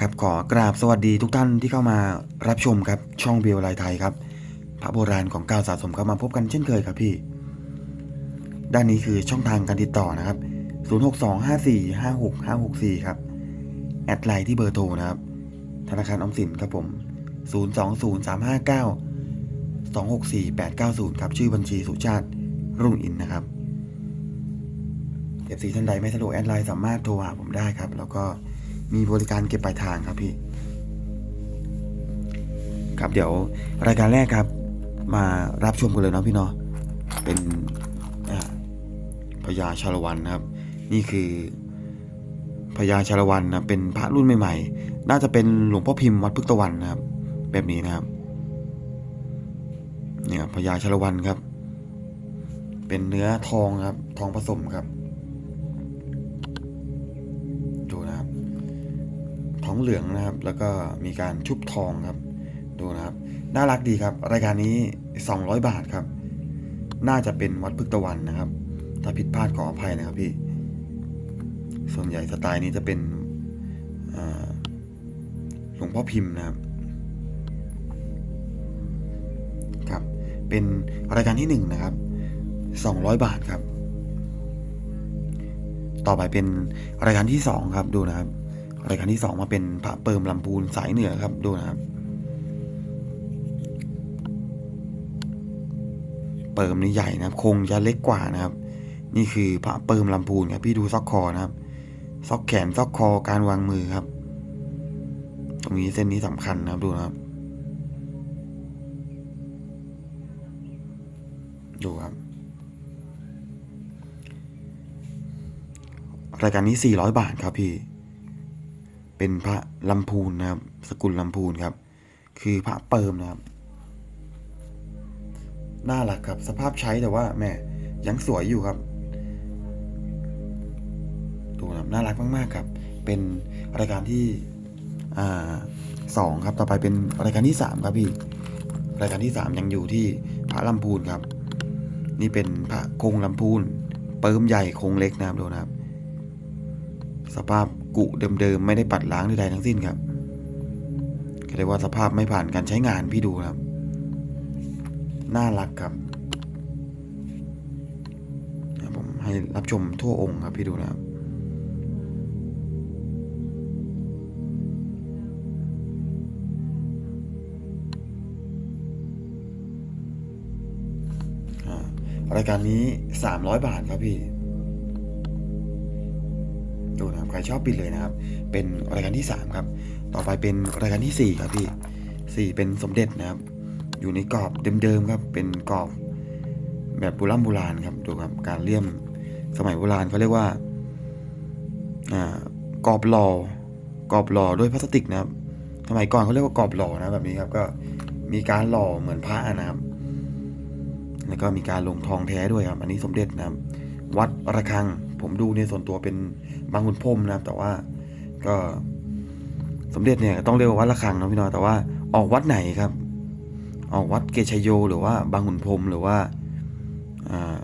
ครับขอกราบสวัสดีทุกท่านที่เข้ามารับชมครับช่องเบลไลไทยครับพระโบราณของเก่าสะสมครับมาพบกันเช่นเคยครับพี่ ด้านนี้คือช่องทางการติดต่อนะครับ 0625456564 ครับ แอดไลน์ที่เบอร์โทรนะครับ ธนาคารออมสินครับผม 020359264 890 ครับ ชื่อบัญชีสุชาติรุ่งอินนะครับเอฟซีท่านใดไม่สะดวกแอดไลน์สามารถโทรหาผมได้ครับ แล้วก็ มีบริการเก็บปลายทางครับพี่ ครับเดี๋ยวรายการแรกครับ มารับชมกันเลยเนาะพี่เนาะเป็นพญาชาละวันนะครับ นี่คือพญาชาละวันนะเป็นพระรุ่นใหม่ๆ น่าจะเป็นหลวงพ่อพิมพ์วัดพุทธวันนะครับ แบบนี้นะครับเนี่ยพญาชาละวันครับ เป็นเนื้อทองครับ ทองผสมครับ องเหลืองนะครับ แล้วก็มีการชุบทองครับ ดูนะครับ น่ารักดีครับ รายการนี้ 200 บาทครับ น่าจะเป็นวัดพึกตะวันนะครับ ถ้าผิดพลาดขออภัยนะครับพี่ ส่วนใหญ่สไตล์นี้จะเป็นหลวงพ่อพิมพ์นะครับครับ เป็นรายการที่หนึ่งนะครับ 200 บาทครับ ต่อไปเป็นรายการที่สองครับดูนะครับ รายการที่สองมาเป็นพระเปิมลำพูนสายเหนือครับดูนะครับ เปิมนี่ใหญ่นะครับ คงจะเล็กกว่านะครับ นี่คือพระเปิมลำพูนครับพี่ดูซอกคอนะครับ ซอกแขนซอกคอการวางมือครับ ตรงนี้เส้นนี้สำคัญนะครับดูนะครับ ดูครับรายการนี้ 400 บาทครับพี่ เป็นพระลำพูนนะครับ สกุลลำพูนครับ คือพระเปิมนะครับ น่ารักครับ สภาพใช้แต่ว่าแม่ยังสวยอยู่ครับดูนะน่ารักมากๆครับ เป็นรายการที่อ่าสองครับ ต่อไปเป็นรายการที่สามครับพี่ รายการที่สามยังอยู่ที่พระลำพูนครับ นี่เป็นพระคงลำพูน เปิมใหญ่คงเล็กนะครับดูนะครับ สภาพ กุเดิมๆไม่ได้ปัดล้างใดๆทั้งสิ้นครับก็เรียกว่าสภาพไม่ผ่านการใช้งานพี่ดูครับ น่ารักครับผมให้รับชมทั่วองค์ครับพี่ดูนะครับรายการนี้ 300 บาทครับพี่ ครชอบปิดเลยนะครับ เป็นรายการที่ 3 ครับ ต่อไปเป็นรายการที่ 4 ครับพี่ 4 เป็นสมเด็จนะครับ อยู่ในกรอบเดิมๆครับ เป็นกรอบแบบโบราณโบราณครับดูครับ การเลี่ยมสมัยโบราณเขาเรียกว่า อ่ากรอบหล่อกรอบหล่อด้วยพลาสติกนะครับ สมัยก่อนเขาเรียกว่ากรอบหล่อนะแบบนี้ครับ ก็มีการหล่อเหมือนพระนะครับ แล้วก็มีการลงทองแท้ด้วยครับ อันนี้สมเด็จนะครับ วัดระฆัง ผมดูในส่วนตัวเป็นบางขุนพรมนะครับ แต่ว่าก็สมเด็จเนี่ยต้องเรียกว่าวัดระฆังนะพี่น้อยแต่ว่าออกวัดไหนครับ ออกวัดเกชยโย หรือว่าบางขุนพรมหรือว่าา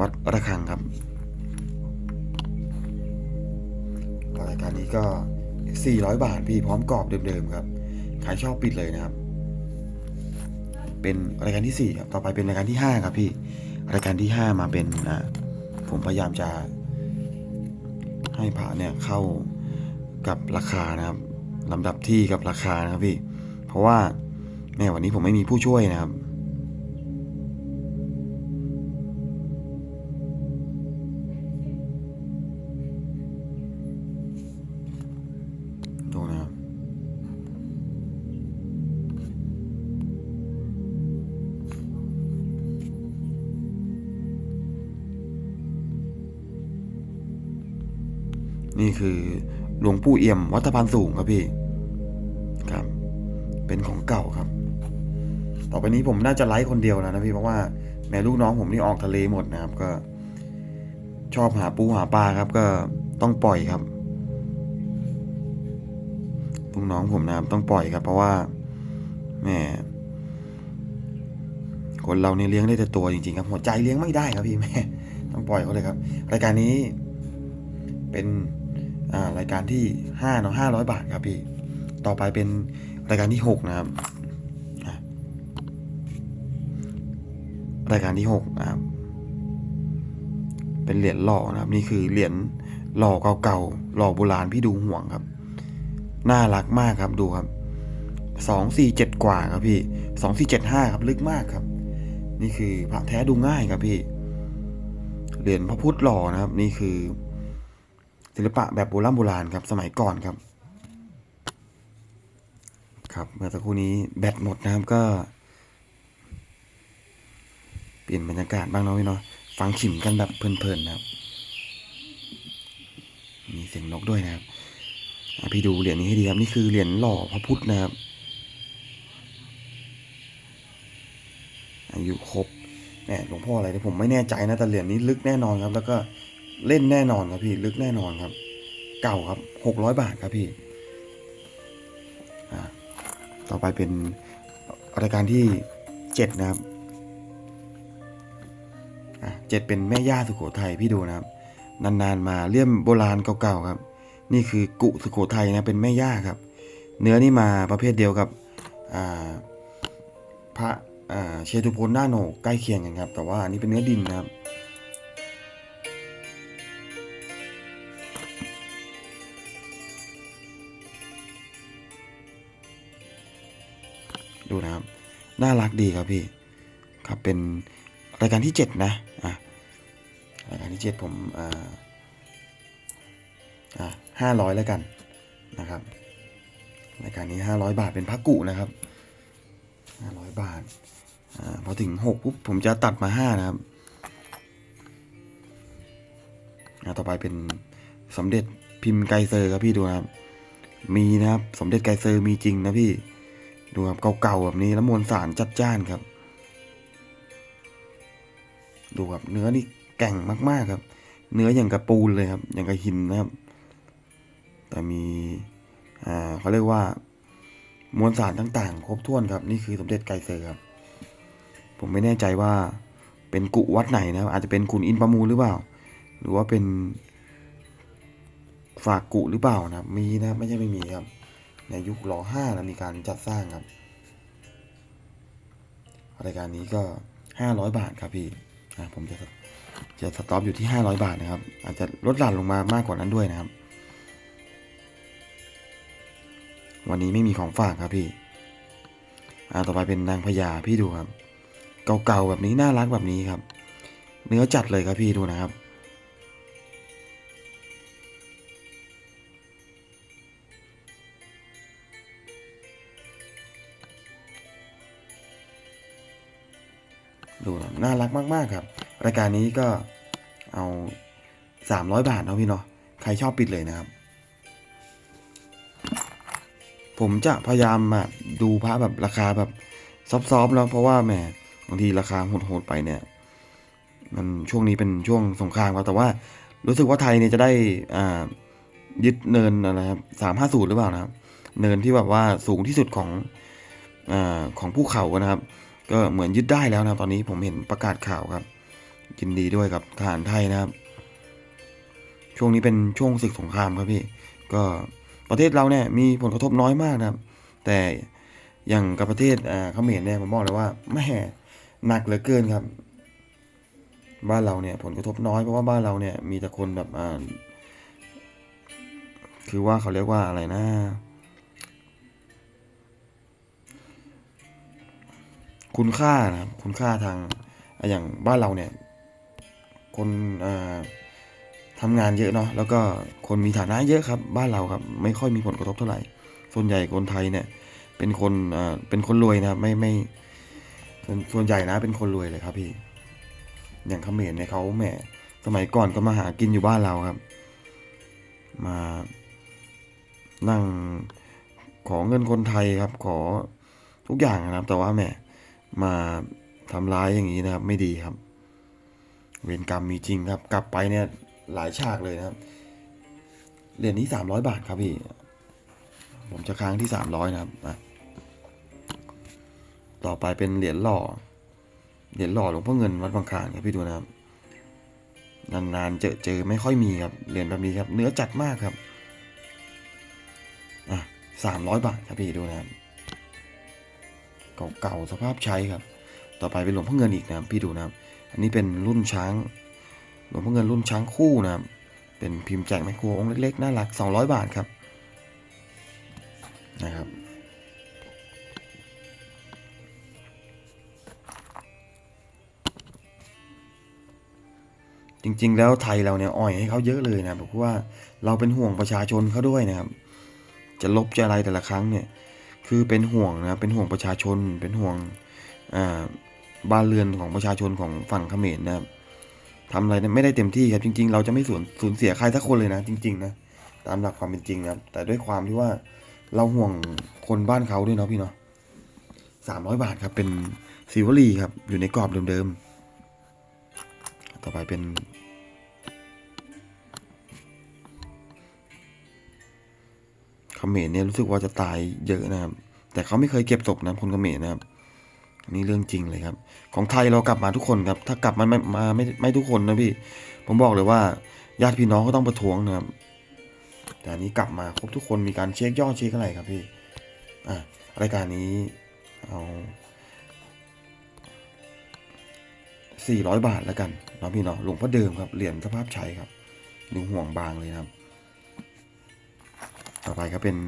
วัดระฆังครับรายการนี้ก็ 400 บาทพี่พร้อมกรอบเดิมๆครับใครชอบปิดเลยนะครับ เป็นรายการที่ 4 ครับ ต่อไปเป็นรายการที่ 5 ครับพี่ รายการที่ 5 มาเป็นอ่า ผมพยายามจะให้พระเนี่ยเข้ากับราคานะครับลำดับที่กับราคานะครับพี่ เพราะว่าแม่วันนี้ผมไม่มีผู้ช่วยนะครับ คือหลวงปู่เอี่ยมวัดสะพานสูงครับพี่ครับ เป็นของเก่าครับ ต่อไปนี้ผมน่าจะไลฟ์คนเดียวแล้วนะพี่เพราะว่าแม่ลูกน้องผมนี่ออกทะเลหมดนะครับ ก็ ชอบหาปูหาปลาครับ ก็ต้องปล่อยครับลูกน้องผมนะครับต้องปล่อยครับ เพราะว่าแม่คนเราเนี่ยเลี้ยงได้แต่ตัวจริงๆครับหัวใจเลี้ยงไม่ได้ครับพี่แม่ต้องปล่อยเขาเลยครับ รายการนี้เป็น รายการที่ห้าเนาะห้าร้อยบาทครับพี่ ต่อไปเป็นรายการที่หกนะครับ รายการที่หกนะครับ เป็นเหรียญหล่อนะครับ นี่คือเหรียญหล่อเก่าๆ หล่อโบราณพี่ดูห่วงครับ น่ารักมากครับดูครับสองสี่เจ็ดกว่าครับพี่สองสี่เจ็ดห้าครับลึกมากครับ นี่คือพระแท้ดูง่ายครับพี่ เหรียญพระพุทธหล่อนะครับ นี่คือ ศิลปะแบบโบราณโบราณครับสมัยก่อนครับ ครับเมื่อสักครู่นี้แบตหมดนะครับก็ เปลี่ยนบรรยากาศบ้างเนาะพี่เนาะฟังขิมกันแบบเพลินๆนะครับ มีเสียงนกด้วยนะครับพี่ดูเหรียญนี้ให้ดีครับ นี่คือเหรียญหล่อพระพุทธนะครับ อายุครบแหมหลวงพ่ออะไรเนี่ยผมไม่แน่ใจนะแต่เหรียญนี้ลึกแน่นอนครับ แล้วก็ เล่นแน่นอนครับพี่ลึกแน่นอนครับ เก่าครับหกร้อยบาทครับพี่ต่อไปเป็นรายการที่เจ็ดนะครับเจ็ดเป็นแม่ย่าสุโขทัยพี่ดูนะครับ นานๆมาเลี่ยมโบราณเก่าๆครับ นี่คือกุสุโขทัยนะเป็นแม่ย่าครับ เนื้อนี่มาประเภทเดียวกับพระเชตุพนหน้าโหนกใกล้เคียงกันครับ แต่ว่าอันนี้เป็นเนื้อดินนะครับ ดูนะครับ น่ารักดีครับพี่ ครับเป็นรายการที่เจ็ดนะอะรายการที่เจ็ดผมอ่าอ่าห้าร้อยแล้วกันนะครับรายการนี้ห้าร้อยบาทเป็นพักกุนะครับห้าร้อยบาทอพอถึงหกปุ๊บผมจะตัดมาห้านะครับต่อไปเป็นสมเด็จพิมพ์ไกเซอร์ครับพี่ดูนะครับ มีนะครับสมเด็จไกเซอร์มีจริงนะพี่ ดูครับเก่าๆแบบนี้แล้วมวลสารจัดจ้านครับ ดูครับเนื้อนี่แก่งมากๆครับ เนื้ออย่างกระปูนเลยครับ อย่างกระหินนะครับ แต่มีอ่าเขาเรียกว่ามวลสารต่างๆ ครบถ้วนครับ นี่คือสมเด็จไกรเซอร์ครับ ผมไม่แน่ใจว่าเป็นกุวัดไหนนะครับ อาจจะเป็นคุณอินประมูลหรือเปล่า หรือว่าเป็นฝากกุหรือเปล่านะครับ มีนะไม่ใช่ไม่มีครับ ในยุครห้านะมีการจัดสร้างครับ รายการนี้ก็ห้าร้อยบาทครับพี่ผมจะจะสต็อปอยู่ที่ห้าร้อยบาทนะครับ อาจจะลดหลั่นลงมามากกว่านั้นด้วยนะครับ วันนี้ไม่มีของฝากครับพี่อ่าต่อไปเป็นนางพญาพี่ดูครับ เก่าๆแบบนี้น่ารักแบบนี้ครับ เนื้อจัดเลยครับพี่ดูนะครับ มาก ๆ ครับ รายการนี้ก็เอาสามร้อยบาทเนาะพี่เนาะใครชอบปิดเลยนะครับ ผมจะพยายามมาดูพระแบบราคาแบบซอฟๆแล้วเพราะว่าแหมบางทีราคาโหดๆไปเนี่ย มันช่วงนี้เป็นช่วงสงครามครับแต่ว่ารู้สึกว่าไทยเนี่ยจะได้อ่ายึดเนินอะไรครับสามห้าศูนย์หรือเปล่านะครับ เนินที่แบบว่าสูงที่สุดของอาของภูเขานะครับ ก็เหมือนยึดได้แล้วนะตอนนี้ผมเห็นประกาศข่าวครับยินดีด้วยกับทหารไทยนะครับ ช่วงนี้เป็นช่วงศึกสงครามครับพี่ ก็ประเทศเราเนี่ยมีผลกระทบน้อยมากนะครับ แต่อย่างกับประเทศอ่าเขมรเนี่ยผมบอกเลยว่าแม่หนักเหลือเกินครับ บ้านเราเนี่ยผลกระทบน้อยเพราะว่าบ้านเราเนี่ยมีแต่คนแบบอ่าคือว่าเขาเรียกว่าอะไรนะ คุณค่านะคุณค่าทางอย่างบ้านเราเนี่ย คนทำงานเยอะเนาะแล้วก็คนมีฐานะเยอะครับ บ้านเราครับ ไม่ค่อยมีผลกระทบเท่าไหร่ ส่วนใหญ่คนไทยเนี่ย เป็นคนเป็นคนรวยนะครับไม่ไม่ส่วนส่วนใหญ่นะเป็นคนรวยเลยครับพี่ อย่างเขมรเนี่ยเขาแหมสมัยก่อนก็มาหากินอยู่บ้านเราครับ มานั่งขอเงินคนไทยครับ ขอทุกอย่างนะครับ แต่ว่าแหม มาทำร้ายอย่างนี้นะครับ ไม่ดีครับ เวรกรรมมีจริงครับ กลับไปเนี่ยหลายฉากเลยนะครับเหรียญนี้สามร้อยบาทครับพี่ ผมจะค้างที่สามร้อยนะครับต่อไปเป็นเหรียญหล่อ เหรียญหล่อหลวงพ่อเงินวัดบางคลานครับพี่ดูนะครับ นานๆเจอเจอไม่ค่อยมีครับ เหรียญแบบนี้ครับ เนื้อจัดมากครับสามร้อยบาทครับพี่ดูนะครับ เก่าๆสภาพใช้ครับ ต่อไปเป็นหลวงพ่อเงินอีกนะครับพี่ดูนะครับ อันนี้เป็นรุ่นช้าง หลวงพ่อเงินรุ่นช้างคู่นะครับ เป็นพิมพ์แจกแม่ครองค์เล็กๆน่ารัก 200 บาทครับนะครับจริง ๆ แล้วไทยเราเนี่ยอ่อยให้เขาเยอะเลยนะเพราะว่าเราเป็นห่วงประชาชนเขาด้วยนะครับ จะลบจะอะไรแต่ละครั้งเนี่ย คือเป็นห่วงนะเป็นห่วงประชาชน เป็นห่วงบ้านเรือนของประชาชนของฝั่งเขมรนะครับทำอะไรไม่ได้เต็มที่ครับจริง ๆ เราจะไม่สูญสูญเสียใครสักคนเลยนะ จริง ๆ นะตามหลักความเป็นจริงนะครับ แต่ด้วยความที่ว่าเราห่วงคนบ้านเขาด้วยเนาะพี่เนาะสามร้อยบาทครับเป็นซิวลีครับอยู่ในกรอบเดิมๆต่อไปเป็น เขมรเนี่ยรู้สึกว่าจะตายเยอะนะครับ แต่เขาไม่เคยเก็บศพนะคนเขมรนะครับนนี้เรื่องจริงเลยครับ ของไทยเรากลับมาทุกคนครับ ถ้ากลับมาไม่มาไม่ไม่ทุกคนนะพี่ ผมบอกเลยว่าญาติพี่น้องก็ต้องประท้วงนะครับ แต่อันนี้กลับมาครบทุกคนมีการเช็คยอดเช็คอะไรครับพี่อะรายการนี้เอาสี่ร้อยบาทแล้วกันเนาะพี่เนาะหลวงพ่อเดิมครับเหรียญสภาพใช้ครับดูห่วงบางเลยนะครับ ต่อไปครับเป็น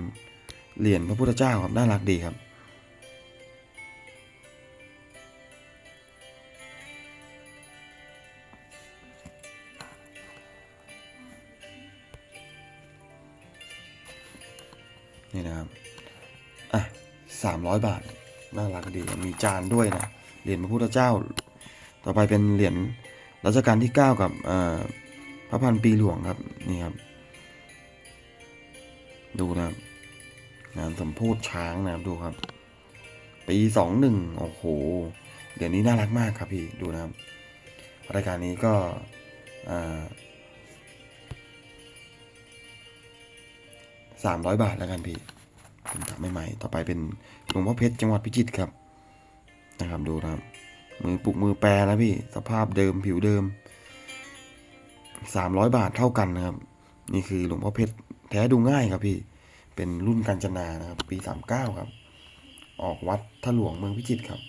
เหรียญพระพุทธเจ้าครับน่ารักดีครับ นี่นะครับ อะสามร้อยบาท น่ารักดี มีจานด้วยนะ เหรียญพระพุทธเจ้า ต่อไปเป็นเหรียญรัชกาลที่เก้ากับพระพันปีหลวงครับ นี่ครับ ดูนะครับ งานสมโพธช้างนะครับดูครับ ปีสองหนึ่งโอ้โห เดี๋ยวนี้น่ารักมากครับพี่ดูนะครับ รายการนี้ก็สามร้อยบาทแล้วกันพี่เป็นตักใหม่ๆต่อไปเป็นหลวงพ่อเพชรจังหวัดพิจิตรครับ นะครับดูนะครับ มือปุกมือแปรแล้วพี่ สภาพเดิมผิวเดิมสามร้อยบาทเท่ากันนะครับ นี่คือหลวงพ่อเพชร แท้ดูง่ายครับพี่ เป็นรุ่นกาญจนานะครับ ปีสามเก้าครับ ออกวัดท่าหลวงเมืองพิจิตรครับ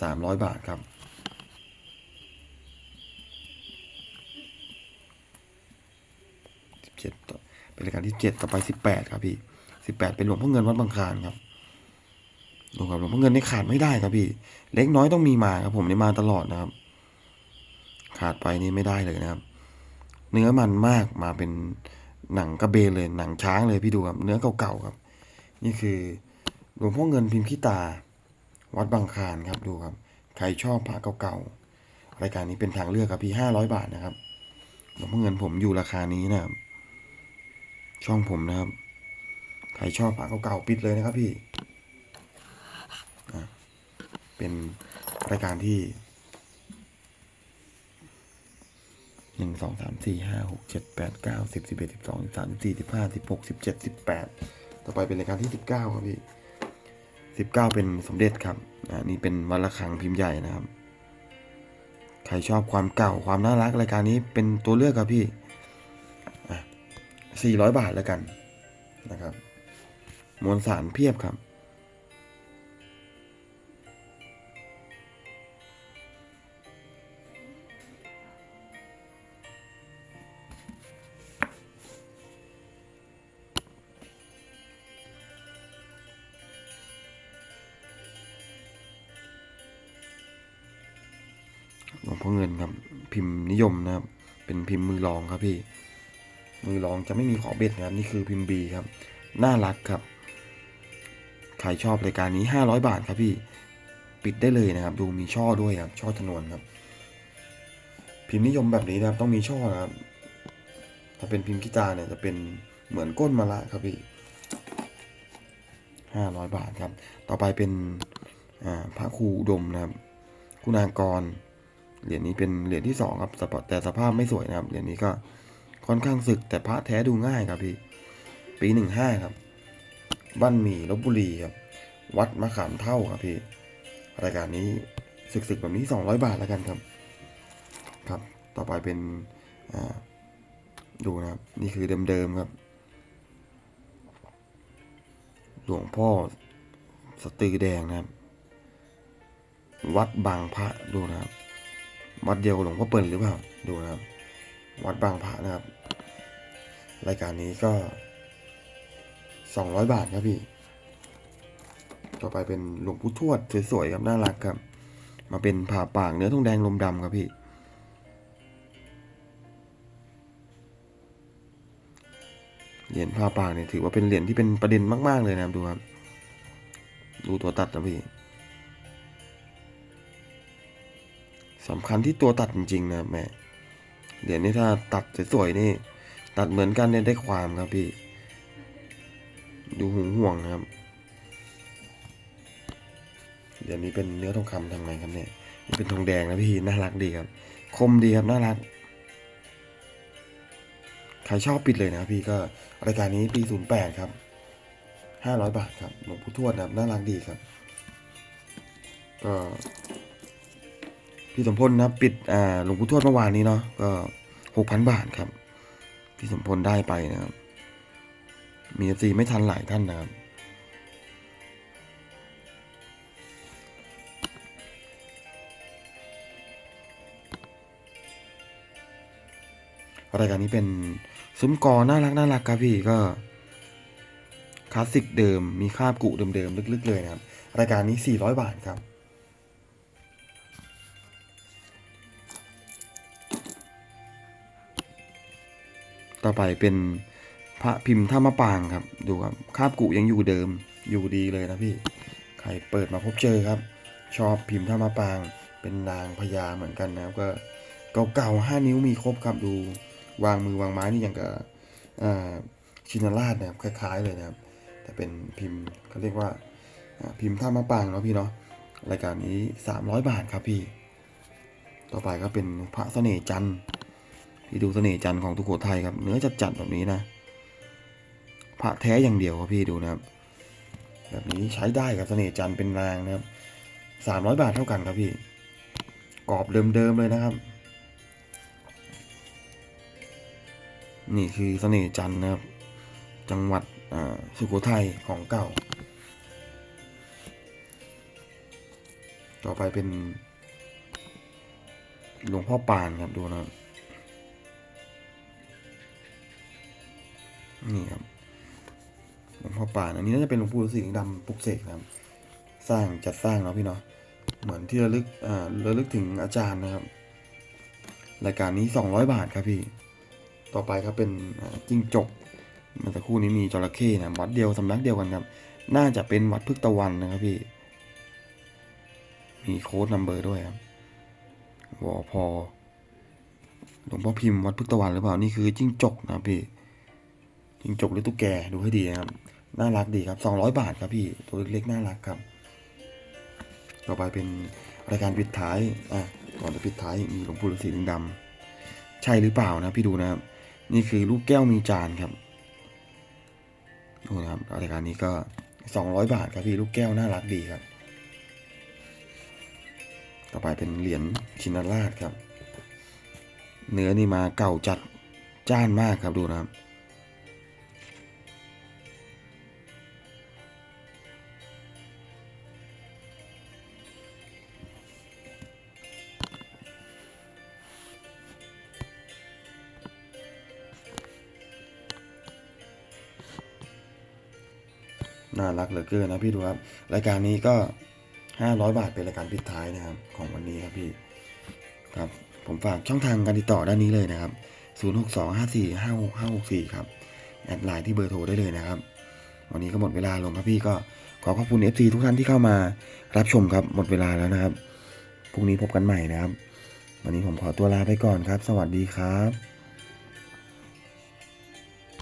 สามร้อยบาทครับ สิบเจ็ดต่อ เป็นรายการที่เจ็ดต่อไปสิบแปดครับพี่สิบแปดเป็นหลวงพ่อเงินวัดบางคลานครับดูครับหลวงพ่อเงินนี่ขาดไม่ได้ครับพี่ เล็กน้อยต้องมีมาครับผมนี่มาตลอดนะครับ ขาดไปนี่ไม่ได้เลยนะครับ เนื้อมันมากมาเป็น หนังกระเบนเลยหนังช้างเลยพี่ดูครับเนื้อเก่าๆครับ นี่คือหลวงพ่อเงินพิมพ์ขี้ตา วัดบางคานครับดูครับ ใครชอบพระเก่าๆรายการนี้เป็นทางเลือกครับพี่ห้าร้อยบาทนะครับหลวงพ่อเงินผมอยู่ราคานี้นะครับ ช่องผมนะครับ ใครชอบพระเก่าๆปิดเลยนะครับพี่เป็นรายการที่ หนึ่งสองสามสี่ห้าหกเจ็ดแปดเก้าสิบสิบเอ็ดสิบสองสิบสามสิบสี่สิบห้าสิบหกสิบเจ็ดสิบแปดต่อไปเป็นรายการที่สิบเก้าครับพี่สิบเก้าเป็นสมเด็จครับอ่านี่เป็นวันละครังพิมพ์ใหญ่นะครับ ใครชอบความเก่าความน่ารักรายการนี้เป็นตัวเลือกครับพี่400บาทแล้วกันนะครับ มวลสารเพียบครับ หลวงพ่อเงินครับ พิมพ์นิยมนะครับ เป็นพิมพ์มือรองครับพี่ มือรองจะไม่มีขอเบ็ดนะครับ นี่คือพิมพ์บีครับ น่ารักครับ ใครชอบรายการนี้ 500 บาทครับพี่ ปิดได้เลยนะครับ ดูมีช่อด้วยครับ ช่อชนวนครับ พิมพ์นิยมแบบนี้นะครับ ต้องมีช่อนะครับ ถ้าเป็นพิมพ์กีตาร์เนี่ยจะเป็นเหมือนก้นมะละครับพี่500บาทครับ ต่อไปเป็นพระครูอุดมนะครับ คุณากร เหรียญนี้เป็นเหรียญที่สองครับแต่สภาพไม่สวยนะครับเหรียญนี้ก็ค่อนข้างสึกแต่พระแท้ดูง่ายครับพี่ ปีหนึ่งห้าครับ บ้านหมี่ลบบุรีครับ วัดมะขามเท่าครับพี่ รายการนี้สึกๆแบบนี้สองร้อยบาทแล้วกันครับ ครับ ต่อไปเป็นดูนะครับ นี่คือเดิมๆครับ หลวงพ่อสตือแดงนะครับ วัดบางพระดูนะครับ วัดเดียวกับหลวงพ่อเปิ่นหรือเปล่าดูนะครับ วัดบางพระนะครับ รายการนี้ก็สองร้อยบาทครับพี่ ต่อไปเป็นหลวงปู่ทวดสวยๆครับน่ารักครับ มาเป็นผ่าปากเนื้อทองแดงลมดำครับพี่เหรียญผ้าปากเนี่ยถือว่าเป็นเหรียญที่เป็นประเด็นมาก ๆ เลยนะครับดูครับ ดูตัวตัดนะพี่ สำคัญที่ตัวตัดจริงๆนะแม่เหรียญนี้ถ้าตัดสวยๆนี่ ตัดเหมือนกันเนี่ยได้ความครับพี่ ดูหึงห่วงครับเหรียญนี้เป็นเนื้อทองคำทำไงครับเนี่ยนี่เป็นทองแดงนะพี่น่ารักดีครับ คมดีครับน่ารักใครชอบปิดเลยนะพี่ก็รายการนี้ปี08ครับ500บาทครับหลวงปู่ทวดนะครับน่ารักดีครับ ก็ พี่สมพลนะปิดอ่าหลวงปู่ทวดเมื่อวานนี้เนาะก็6,000บาทครับ พี่สมพลได้ไปนะครับ มีสีไม่ทันหลายท่านนะครับรายการนี้เป็นซุ้มกอน่ารักน่ารักครับพี่ก็คลาสสิกเดิมมีคาบกุเดิมๆลึกๆเลยนะครับ รายการนี้ 400 บาทครับ ต่อไปเป็นพระพิมพ์ท่ามะปางครับ ดูครับคาบกุยังอยู่เดิม อยู่ดีเลยนะพี่ ใครเปิดมาพบเจอครับ ชอบพิมพ์ท่ามะปาง เป็นนางพญาเหมือนกันนะครับ ก็เก่าๆห้านิ้วมีครบครับ ดูวางมือวางไม้นี่อย่างกับชินราชนะครับคล้าย ๆ เลยนะครับ แต่เป็นพิมพ์เขาเรียกว่าอ่าพิมพ์ท่ามะปางเนาะพี่เนาะรายการนี้ 300 บาทครับพี่ ต่อไปก็เป็นพระเสน่ห์จันทร์ ที่ดูเสน่ห์จันทร์ของทุกโขทัยครับ เนื้อจัดๆแบบนี้นะพระแท้อย่างเดียวครับพี่ดูนะครับ แบบนี้ใช้ได้กับเสน่ห์จันทร์เป็นนางนะครับสามร้อยบาทเท่ากันครับพี่กรอบเดิมๆเลยนะครับ นี่คือเสน่ห์จันทร์นะครับ จังหวัดสุโขทัยของเก่า ต่อไปเป็นหลวงพ่อปานครับดูนะครับ นี่ครับหลวงพ่อป่านอันนี้น่าจะเป็นหลวงปู่ฤาษีลิงดำปลุกเสกนะครับ สร้างจัดสร้างเนาะพี่เนาะเหมือนที่ระลึกอ่าระลึกถึงอาจารย์นะครับ รายการนี้ 200 บาทครับพี่ ต่อไปครับเป็นจิ้งจกเมันสักครู่นี้มีจระเข้นะวัดเดียวสำนักเดียวกันครับ น่าจะเป็นวัดพึกตะวันนะครับพี่ มีโค้ดนัมเบอร์ด้วยครับวอพอหลวงพ่อพิมพ์วัดพึกตะวันหรือเปล่านี่คือจิ้งจกนะพี่ จิงจกหรือตุ๊กแกดูให้ดีนะครับ น่ารักดีครับ 200 บาทครับพี่ ตัวเล็กๆน่ารักครับ ต่อไปเป็นรายการปิดท้าย อะ ก่อนจะปิดท้ายมีหลวงปู่ฤาษีลิงดำใช่หรือเปล่านะพี่ดูนะครับ นี่คือลูกแก้วมีจานครับดูนะครับรายการนี้ก็ 200 บาทครับพี่ลูกแก้วน่ารักดีครับ ต่อไปเป็นเหรียญชินราชครับ เนื้อนี่มาเก่าจัดจ้านมากครับดูนะครับ น่ารักเหลือเกินนะพี่ดูครับ รายการนี้ก็ 500 บาทเป็นรายการปิดท้ายนะครับ ของวันนี้ครับพี่ครับ ผมฝากช่องทางการติดต่อด้านนี้เลยนะครับ 0625456564 ครับ แอดไลน์ที่เบอร์โทรได้เลยนะครับ วันนี้ก็หมดเวลาลงครับพี่ก็ขอขอบคุณ FC ทุกท่านที่เข้ามารับชมครับ หมดเวลาแล้วนะครับพรุ่งนี้พบกันใหม่นะครับ วันนี้ผมขอตัวลาไปก่อนครับ สวัสดีครับ